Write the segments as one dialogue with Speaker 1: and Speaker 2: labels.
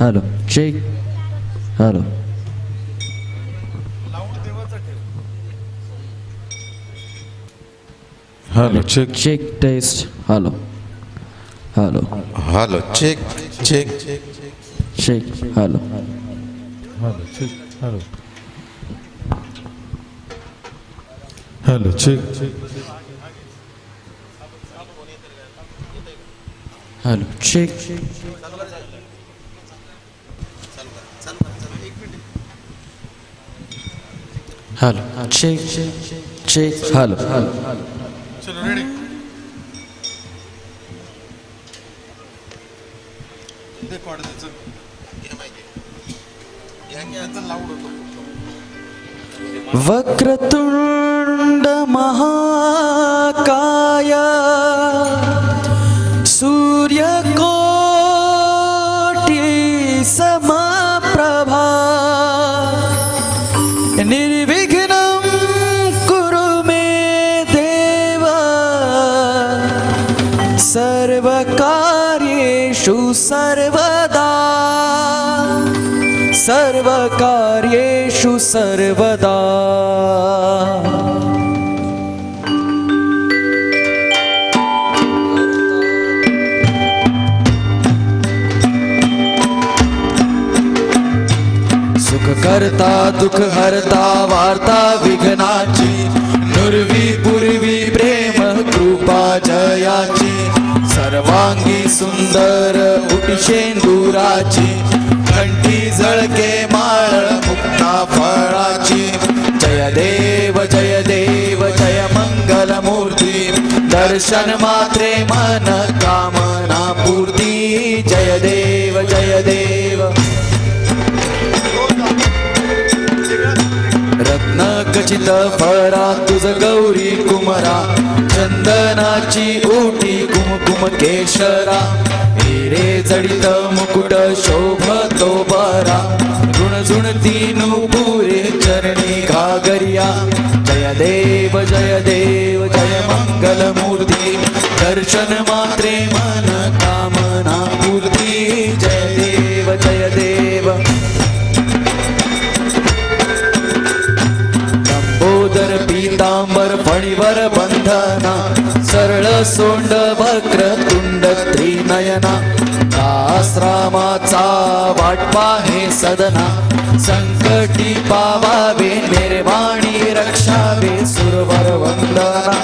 Speaker 1: hello check hello
Speaker 2: hello check
Speaker 1: check test hello hello
Speaker 3: hello check check
Speaker 1: check hello
Speaker 2: hello check hello hello check
Speaker 1: hello check hello. Check check hello. Hello Vakratunda છું સર્વદા સર્વ કાર્યેશુ સર્વદા કરતા દુઃખ હરતા વાર્તા વિઘ્નાચી નુર્વી जयाची सर्वांगी सुंदर उठशेंदुराची घंटी झळके माळ मुक्ता फळाची. जय देव जय देव जय मंगल मूर्ती दर्शन मात्रे मन कामना पूर्ती जय देव जय देव. चित फरा तुझ गौरी कुमरा चंदनाची ओटी कुमकुम केशरा. हिरे जडित मुकुट शोभतो बरा. ऋण झुणती नुपुरे चरणी घागरिया. जय देव जय देव जय मंगल मूर्ती दर्शन मा सोंड वक्र तुंड त्रिनयना. आश्रामाचा वाटपा हे सदना. संकटी पावावे निर्वाणी रक्षावे सुरवर वंदना.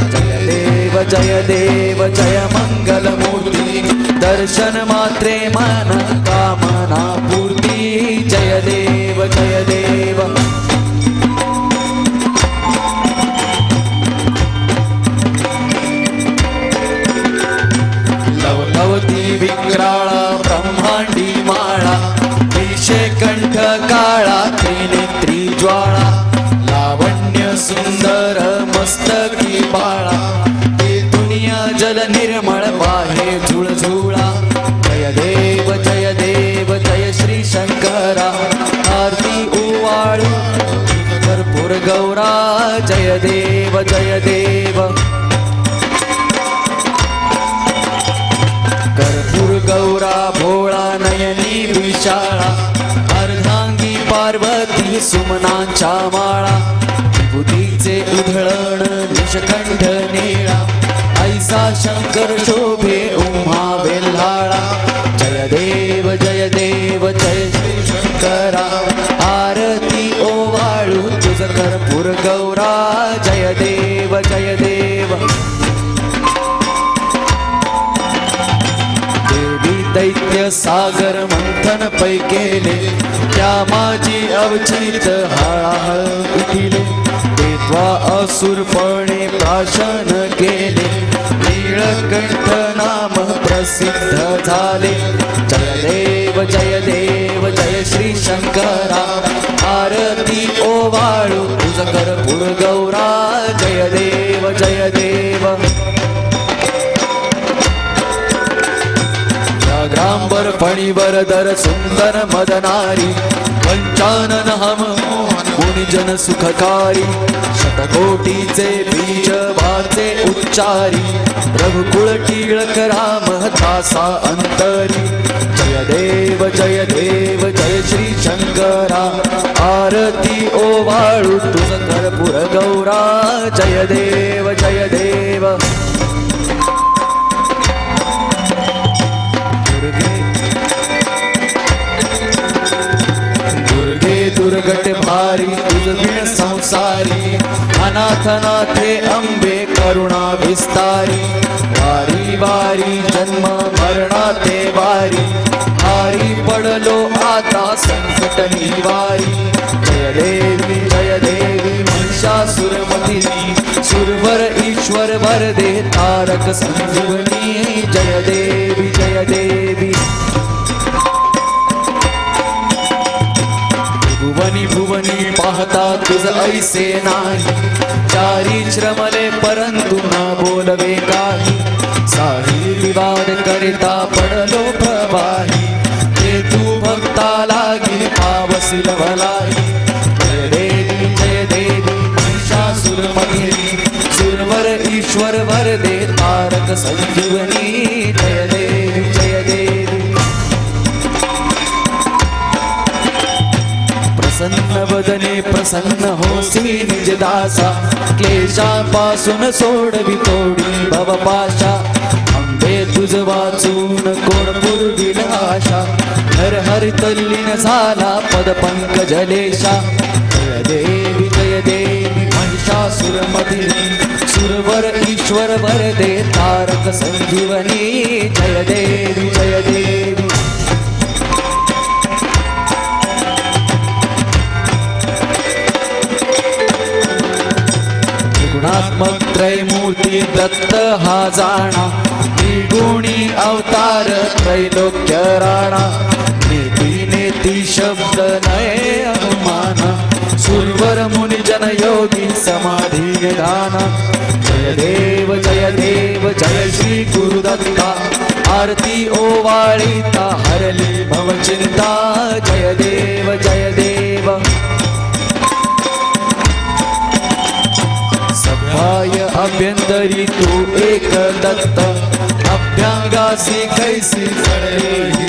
Speaker 1: जय देव जय देव जय जल निर्मळ वाहे झुळझुळा जय देव जय देव जय श्री शंकरा। आरती ओवाळू कर्पूर गौरा। जय देव जय देव। कर्पूर गौरा भोळा नयनी विशाळा। अर्धांगी पार्वती सुमनांच्या माळा। बुद्धीचे उधळण निशखंड निळा। असा शंकर शोभे उमा वेल्हाळा। जय देव जय देव जय श्री शंकरा। आरती ओवाळू तुझ कर्पूर गौरा। जय देव जय देव। देवी दैत्य सागर मंथन पै केले त्या माझी अवचित हळाहळ उठिले असुरपणे प्राशन केले। नीळकंठ नाम प्रसिद्ध झाले. जय देव जय देव जय श्री शंकरा. आरती ओवाळू तुझ कर्पूर गौरा. जय देव जय देव. ग्रांबर फणीवर दर सुंदर मदनारी. पंचानन हम गुणजन सुखकारी शतकोटीचे बीज वाचे उच्चारी रघुकुळ टिळक राम दासा अंतरी। जय देव जय देव जय श्री शंकरा। आरती ओवाळू तुझ कर्पूर गौरा। जय देव जय देव। भारी तुझ संसारी अनाथनाथे अंबे करुणा विस्तारी वारी वारी जन्म मरणा ते वारी भारी पडलो आता संकट निवारी. जय देवी जय देवी महिषासुरमथिनी सुरवर ईश्वर वरदे तारक संजीवनी. जय देवी पाहता ऐसे नाही. चारी श्रमले परंतु ना बोलवे काही. साही विवाद करिता पडलो प्रवाही. ते तू भक्ता लागी पावसिल भलाई जय देवी जय देवी महिषासुरमर्दिनी सुरवर ईश्वर वरदे तारक संजीवनी. जय प्रसन्न वदने प्रसन्न होसी निज दासा क्लेशापासून सोडवी तोडी भवपाशा. अंबे तुझ वाचून कोण पूर्वील आशा. हर हर तल्लीन झाला पद पंकजलेशा. जय देवी जय देवी महिषासुरमधिनी सुरवर ईश्वर वरदे तारक संजीवनी. जय देवी जय देवी. त्रैमूर्ती दत्त हा जाणा. गुणी अवतार त्रैलोक्य राणा. नेती नेती शब्द नये अनुमान. सुरवर मुनी जन योगी समाधी निधान. जय देव जय देव जय श्री गुरुदत्ता आरती ओवाळीता हरली भवचिंता जय देव जय देव. सभाय अभ्यंतरी तू एक दत्त. अभ्यांगासी कैसी जडले ही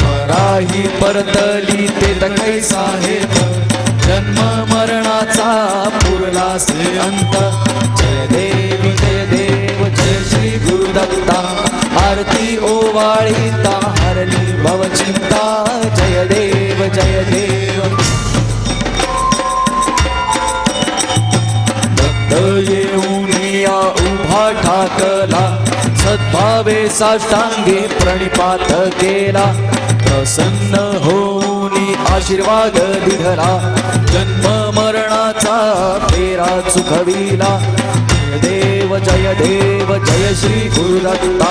Speaker 1: पराही परतली ते कैसा हेत जन्म मरणाचा पुरला से अंत. जय देव जय देव जय श्री गुरुदत्ता. आरती ओवाळीता हरली भवचिंता जय देव जय देव. हा ठाकला सद्भावे साष्टांगे प्रणिपात केला. प्रसन्न होऊन आशीर्वाद दिधला जन्म मरणाचा फेरा चुकविला जय देव जय देव जय श्री गुरुदत्ता.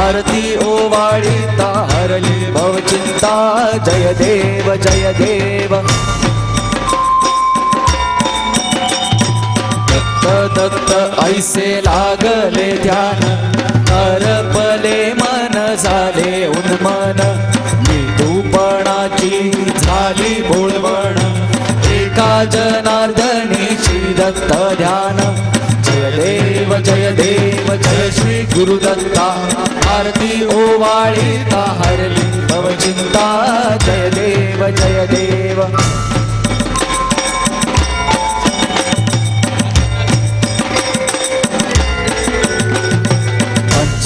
Speaker 1: आरती ओवाळीता हरली भवचिंता जय देव जय देव दत्त दत्त ऐसे लागले ध्यान. अर्पले मन झाले उन्मन. निरूपणाची झाली बोलवण. एका जनार्दनीची दत्त ध्यान. जय देव जय देव जय श्री गुरुदत्ता आरती ओवाळीता हरली भवचिंता जय देव जय देव.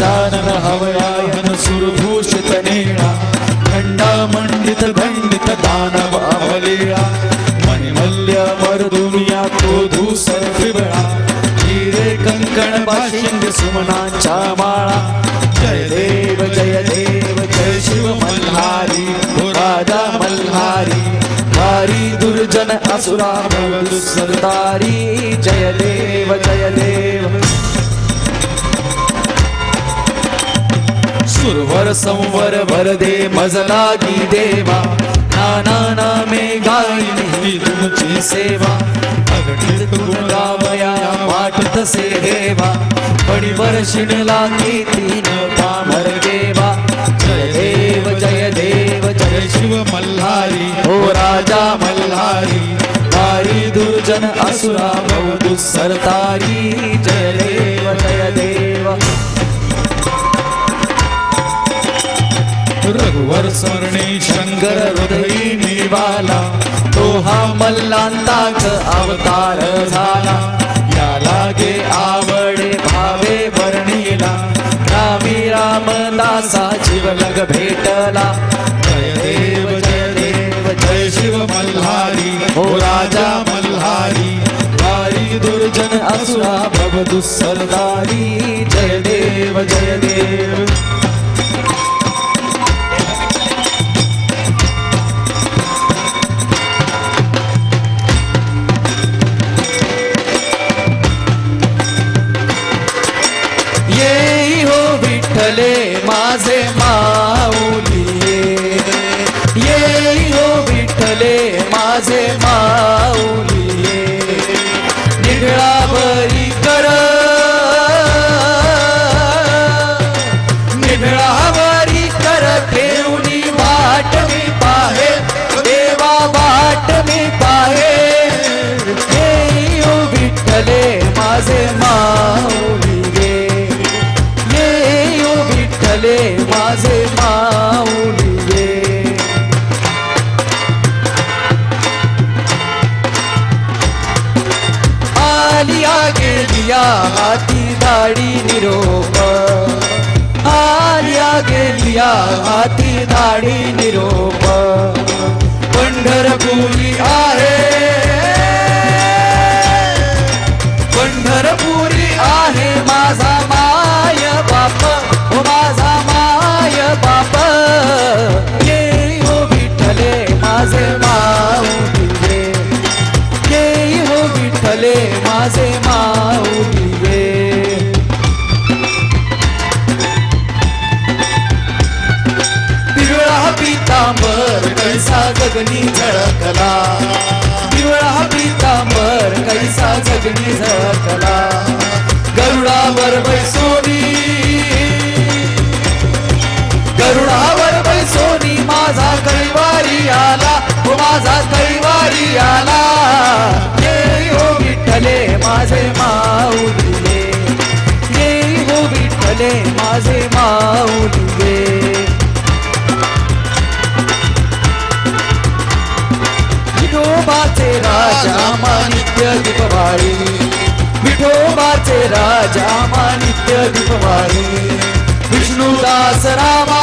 Speaker 1: पंचानन हवयायन सुरभूषित नेळा खंडा मंडित खंडित दानव अवलीळा मणिमल्य मरदुनिया तो धूसर फिबळा हिरे कंकण बाशिंग सुमनाच्या माळा जय देव जय देव जय शिव मल्हारी हो राजा मल्हारी भारी दुर्जन असुरा सरदारी जय देव जय देव सुरवर संवर वरदे मजलागी देवा. नाना नामे गाईन तुमची सेवा. अगणित गुण देवा वाटत से हेवा. पडिवर शिणला की तीन पामर देवा. जय देव
Speaker 2: मल्हारी.
Speaker 1: हो राजा मल्हारी. वारी दुर्जन असुरा बहु सरतारी जय देव जय देव.
Speaker 2: रघुवर स्मरणे
Speaker 1: शंकर हृदयी निवाला तो हा मल्लांताक अवतार झाला. या गे आवडे भावे वर्णीला रामी रामदासा जीवलग भेटला. जय देव जय देव जय शिव मल्हारी हो राजा मल्हारी वारी दुर्जन असुरा भव दुसरदारी जय देव जय देव. हो विठ्ठले माझे माऊली. ये हो विठ्ठले माझे मा आलिया गेलिया हाती दाढी निरोप। आलिया गेलिया हाती दाढी निरोप। पंढरपुरी आहे। पंढरपुरी आहे माझा माझे माऊली ये पिवळा पितांबर कैसा जगनी झळकला. पिवळा पितांबर कैसा जगनी झळकला. गरुडावर बैसोनी. गरुडावर बैसोनी माझा कैवारी आला माझा कैवारी आला. विठ्ठले माझे माऊली येई हो विठ्ठले माझे माऊली विठोबाचे राजा मानित्य दीपवाळी विठोबाचे राजा मानित्य दीपवाळी विष्णुदास रामा.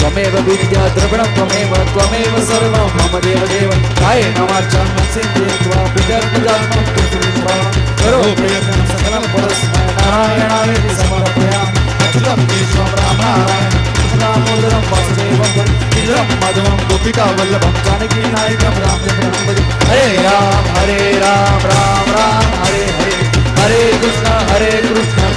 Speaker 1: त्वमेव विद्या द्रविणं त्वमेव त्वमेव सर्वं मम देव देव काय नवाचां सिद्धे त्वा कृष्णं करो प्रयत्नं सकलं परस्मै नारायणाय समर्पयामि केशवं रामनारायण रामोदरं वासुदेवं गिरिं माधवं गोपिका वल्लभं जानकी नायकं रामचन्द्रं भजे हरे राम हरे राम राम राम हरे हरे। हरे कृष्ण हरे कृष्ण।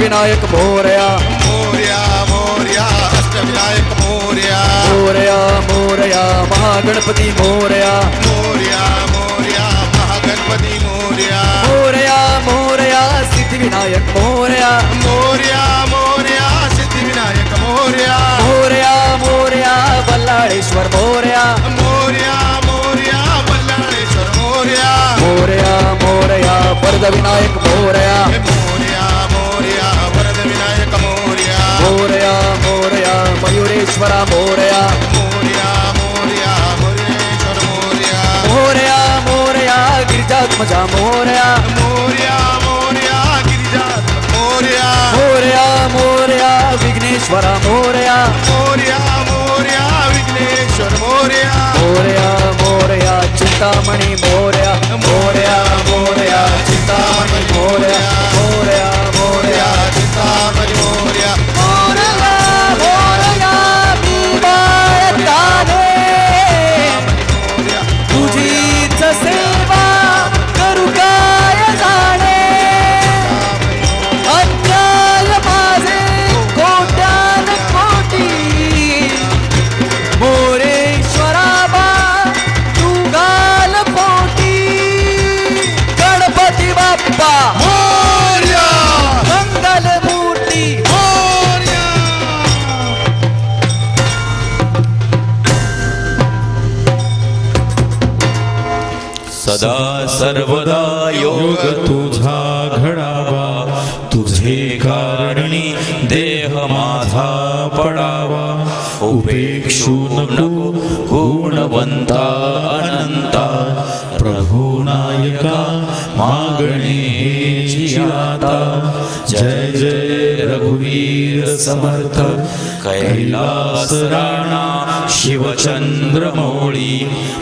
Speaker 1: अष्टविनायक मोरया।
Speaker 3: मोर्या मोर्या अष्टविनायक मोर्या।
Speaker 1: मोरया मोरया महागणपती मोरया।
Speaker 3: मोर्या मोर्या महागणपती मोर्या।
Speaker 1: मोरया मोरया सिद्धिविनायक मोरया।
Speaker 3: मोर्या मोर्या सिद्धिविनायक मोर्या।
Speaker 1: मोरया मोरया बल्लाळेश्वर मोरया।
Speaker 3: मोर्या मोर्या बल्लाळेश्वर मोर्या।
Speaker 1: मोरया मोरया
Speaker 3: वरद विनायक मोर्या
Speaker 1: मोरया मोरया, मयूरेश्वरा, मोरया।
Speaker 3: मोरया मोरया
Speaker 1: मयूरेश्वर मज़ा
Speaker 3: मोरया मोरया मोरया
Speaker 1: मोरया मोरया गिरिजा मोरया
Speaker 3: मोरया मोरया विघ्नेश्वरा मोरया।
Speaker 1: मोरया मोरया, विघ्नेश्वर, मोरया। मोरया मोरया, चिंतामणि, मोरया। मोरया
Speaker 2: सर्वदा योग तुझा घडावा. तुझे कारणी देह माझा पडावा. उपेक्षू नको गुणवंता अनंता. प्रभू नायका मागणे जय जय रघुवीर समर्थ कैलास राणा शिवचंद्र मौळी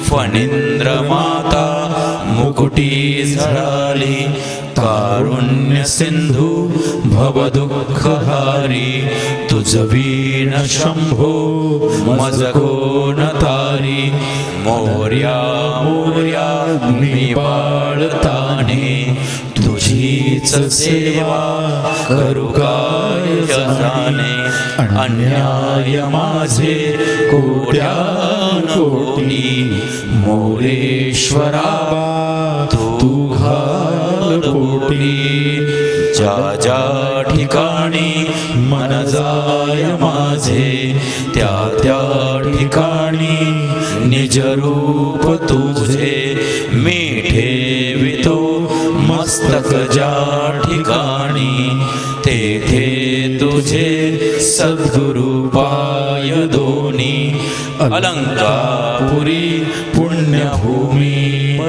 Speaker 2: फणींद्र माता मुकुटी झळाली कारुण्य सिंधू भवदुःखहारी तुझ वीण शंभो मज तारी मोर्या मोर्या मी बाळताने तुझीच सेवा करू जाणे अन्याय माझे कोट्या कोटी मोरेश्वरा तू घाल ज्या ज्या ठिकाणी मन जाय माझे त्या त्या ठिकाणी निज रूप तुझे मी ठेवितो. मस्तक ज्या ठिकाणी तेथे तुझे सद्गुरु पाय दोनी अलंकापुरी पुण्यभूमी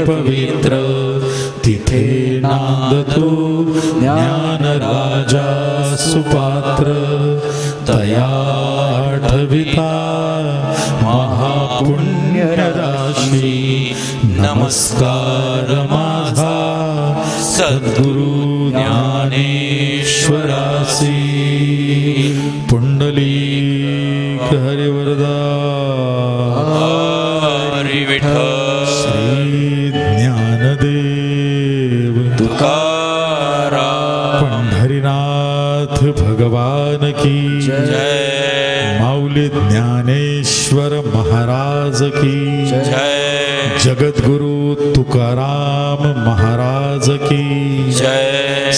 Speaker 2: पवित्र. तिथे नांदतो ज्ञान राजा सुपात्र तया आठविता महापुण्य नमस्कार मा सद्गुरु ज्ञानेश्वरासी। पुंडली हरिवरदा हरी विठ्ठल श्री ज्ञानदेव। तुकाराम पंढरीनाथ भगवान की।
Speaker 1: जय।
Speaker 2: माऊली ज्ञानेश्वर महाराज की।
Speaker 1: जय।
Speaker 2: जगद्गुरु तुकाराम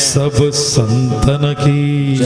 Speaker 2: सब संतन की।